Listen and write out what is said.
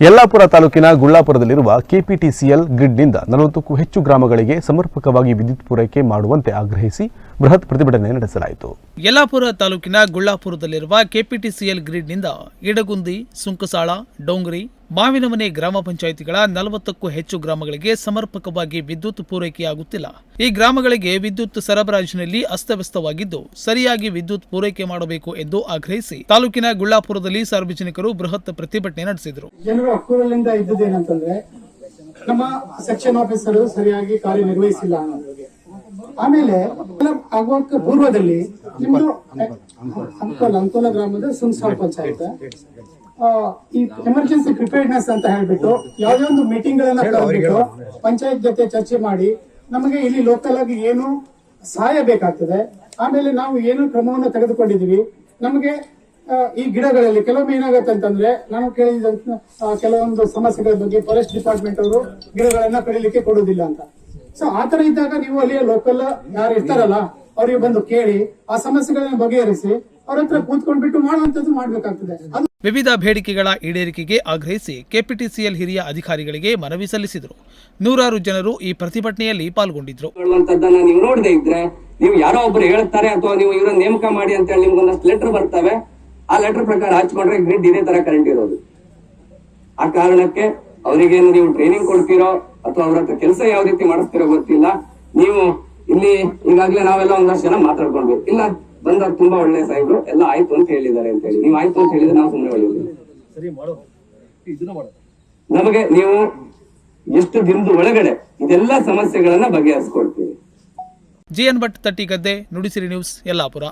ಯಲ್ಲಾಪುರ ತಾಲೂಕಿನ ಗುಳ್ಳಾಪುರದಲ್ಲಿರುವ ಕೆಪಿಟಿಸಿಎಲ್ ಗ್ರಿಡ್ನಿಂದ ನಲವತ್ತಕ್ಕೂ ಹೆಚ್ಚು ಗ್ರಾಮಗಳಿಗೆ ಸಮರ್ಪಕವಾಗಿ ವಿದ್ಯುತ್ ಪೂರೈಕೆ ಮಾಡುವಂತೆ ಆಗ್ರಹಿಸಿ ಬೃಹತ್ ಪ್ರತಿಭಟನೆ ನಡೆಸಲಾಯಿತು. ಯಲ್ಲಾಪುರ ತಾಲೂಕಿನ ಗುಳ್ಳಾಪುರದಲ್ಲಿರುವ ಕೆಪಿಟಿಸಿಎಲ್ ಗ್ರಿಡ್ನಿಂದ ಇಡಗುಂದಿ ಸುಂಕಸಾಳ ಡೋಂಗ್ರಿ ಮಾವಿನಮನೆ ಗ್ರಾಮ ಪಂಚಾಯಿತಿಗಳ ನಲವತ್ತಕ್ಕೂ ಹೆಚ್ಚು ಗ್ರಾಮಗಳಿಗೆ ಸಮರ್ಪಕವಾಗಿ ವಿದ್ಯುತ್ ಪೂರೈಕೆಯಾಗುತ್ತಿಲ್ಲ. ಈ ಗ್ರಾಮಗಳಿಗೆ ವಿದ್ಯುತ್ ಸರಬರಾಜಿನಲ್ಲಿ ಅಸ್ತವ್ಯಸ್ತವಾಗಿದ್ದು ಸರಿಯಾಗಿ ವಿದ್ಯುತ್ ಪೂರೈಕೆ ಮಾಡಬೇಕು ಎಂದು ಆಗ್ರಹಿಸಿ ತಾಲೂಕಿನ ಗುಳ್ಳಾಪುರದಲ್ಲಿ ಸಾರ್ವಜನಿಕರು ಬೃಹತ್ ಪ್ರತಿಭಟನೆ ನಡೆಸಿದರು. ಜನರು ಅಕ್ಕೂರಲ್ಲಿಂದ ನಮ್ಮ ಸೆಕ್ಷನ್ ಆಫೀಸರ್ ಸರಿಯಾಗಿ ಕಾರ್ಯನಿರ್ವಹಿಸಿಲ್ಲ ಅನ್ನೋದು. ಆಮೇಲೆ ಆಗೋಕೆ ಪೂರ್ವದಲ್ಲಿ ನಿಮ್ದು ಅಂಕೋಲ ಅಂಕೋಲ ಗ್ರಾಮದ ಸುನ್ಸಾಳ್ ಪಂಚಾಯತ್. ಈ ಎಮರ್ಜೆನ್ಸಿ ಪ್ರಿಪೇರ್ಡ್ನೆಸ್ ಅಂತ ಹೇಳ್ಬಿಟ್ಟು ಯಾವುದೇ ಒಂದು ಮೀಟಿಂಗ್ ಗಳನ್ನ ಕರೆದ್ಬಿಟ್ಟು ಪಂಚಾಯತ್ ಜೊತೆ ಚರ್ಚೆ ಮಾಡಿ ನಮಗೆ ಇಲ್ಲಿ ಲೋಕಲ್ ಆಗಿ ಏನು ಸಹಾಯ ಬೇಕಾಗ್ತದೆ. ಆಮೇಲೆ ನಾವು ಏನು ಕ್ರಮವನ್ನು ತೆಗೆದುಕೊಂಡಿದೀವಿ ನಮಗೆ ಈ ಗಿಡಗಳಲ್ಲಿ ಕೆಲವೊಮ್ಮೆ ಏನಾಗುತ್ತೆ ಅಂತಂದ್ರೆ ನಾನು ಕೇಳಿದ ಕೆಲವೊಂದು ಸಮಸ್ಯೆಗಳ ಬಗ್ಗೆ ಫಾರೆಸ್ಟ್ ಡಿಪಾರ್ಟ್ಮೆಂಟ್ ಅವರು ಗಿಡಗಳನ್ನ ಕಡಿಲಿಕ್ಕೆ ಕೊಡುವುದಿಲ್ಲ ಅಂತ. ಸೊ ಆತರ ಇದ್ದಾಗ ನೀವು ಅಲ್ಲಿ ಲೋಕಲ್ ಯಾರು ಇರ್ತಾರಲ್ಲ ಅವರಿಗೆ ಬಂದು ಕೇಳಿ ಆ ಸಮಸ್ಯೆಗಳನ್ನ ಬಗೆಹರಿಸಿ ಅವ್ರ ಹತ್ರ ಕೂತ್ಕೊಂಡ್ಬಿಟ್ಟು ಮಾಡುವಂತದ್ದು ಮಾಡ್ಬೇಕಾಗ್ತದೆ. ವಿವಿಧ ಬೇಡಿಕೆಗಳ ಈಡೇರಿಕೆಗೆ ಆಗ್ರಹಿಸಿ ಕೆಪಿಟಿಸಿಎಲ್ ಹಿರಿಯ ಅಧಿಕಾರಿಗಳಿಗೆ ಮನವಿ ಸಲ್ಲಿಸಿದರು. ನೂರಾರು ಜನರು ಈ ಪ್ರತಿಭಟನೆಯಲ್ಲಿ ಪಾಲ್ಗೊಂಡಿದ್ರು. ನೀವು ನೋಡದೆ ಇದ್ರೆ ನೀವು ಯಾರೋ ಒಬ್ರು ಹೇಳ್ತಾರೆ ಅಥವಾ ನೀವು ಇವರ ನೇಮಕ ಮಾಡಿ ಅಂತ ಹೇಳಿ ನಿಮ್ಗೊಂದಷ್ಟು ಲೆಟರ್ ಬರ್ತವೆ ಆ ಲೆಟರ್ ಪ್ರಕಾರ ಹಚ್ಕೊಂಡ್ರೆ ಗ್ರಿಡ್ ಇದೇ ತರ ಕರೆಂಟ್ ಇರೋದು. ಆ ಕಾರಣಕ್ಕೆ ಅವರಿಗೇನು ನೀವು ಟ್ರೈನಿಂಗ್ ಕೊಡ್ತೀರೋ ಅಥವಾ ಅವ್ರ ಹತ್ರ ಕೆಲಸ ಯಾವ ರೀತಿ ಮಾಡಿಸ್ತಿರೋ ಗೊತ್ತಿಲ್ಲ. ನೀವು ಇಲ್ಲಿ ಈಗಾಗ್ಲೇ ನಾವೆಲ್ಲ ಒಂದಷ್ಟು ಜನ ಮಾತಾಡ್ಕೊಂಡ್ವಿ. ಇಲ್ಲ ಬಂದಾಗ ತುಂಬಾ ಒಳ್ಳೆ ಸಾಹೇಬ್ರು ಎಲ್ಲ ಆಯ್ತು ಅಂತ ಹೇಳಿದ್ದಾರೆ ಅಂತ ಹೇಳಿ. ನೀವು ಆಯ್ತು ಅಂತ ಹೇಳಿದ್ರೆ ನಾವು ಸುಮ್ಮನೆ ಒಳ್ಳೆಯದು ನಮಗೆ ನೀವು ಎಷ್ಟು ದಿನದ ಒಳಗಡೆ ಇದೆಲ್ಲ ಸಮಸ್ಯೆಗಳನ್ನ ಬಗೆಹರಿಸ್ಕೊಡ್ತೀವಿ ಜಿಎನ್ ಭಟ್ ತಟ್ಟಿ ಗದ್ದೆ ನುಡಿಸಿರಿ ನ್ಯೂಸ್ ಯಲ್ಲಾಪುರ.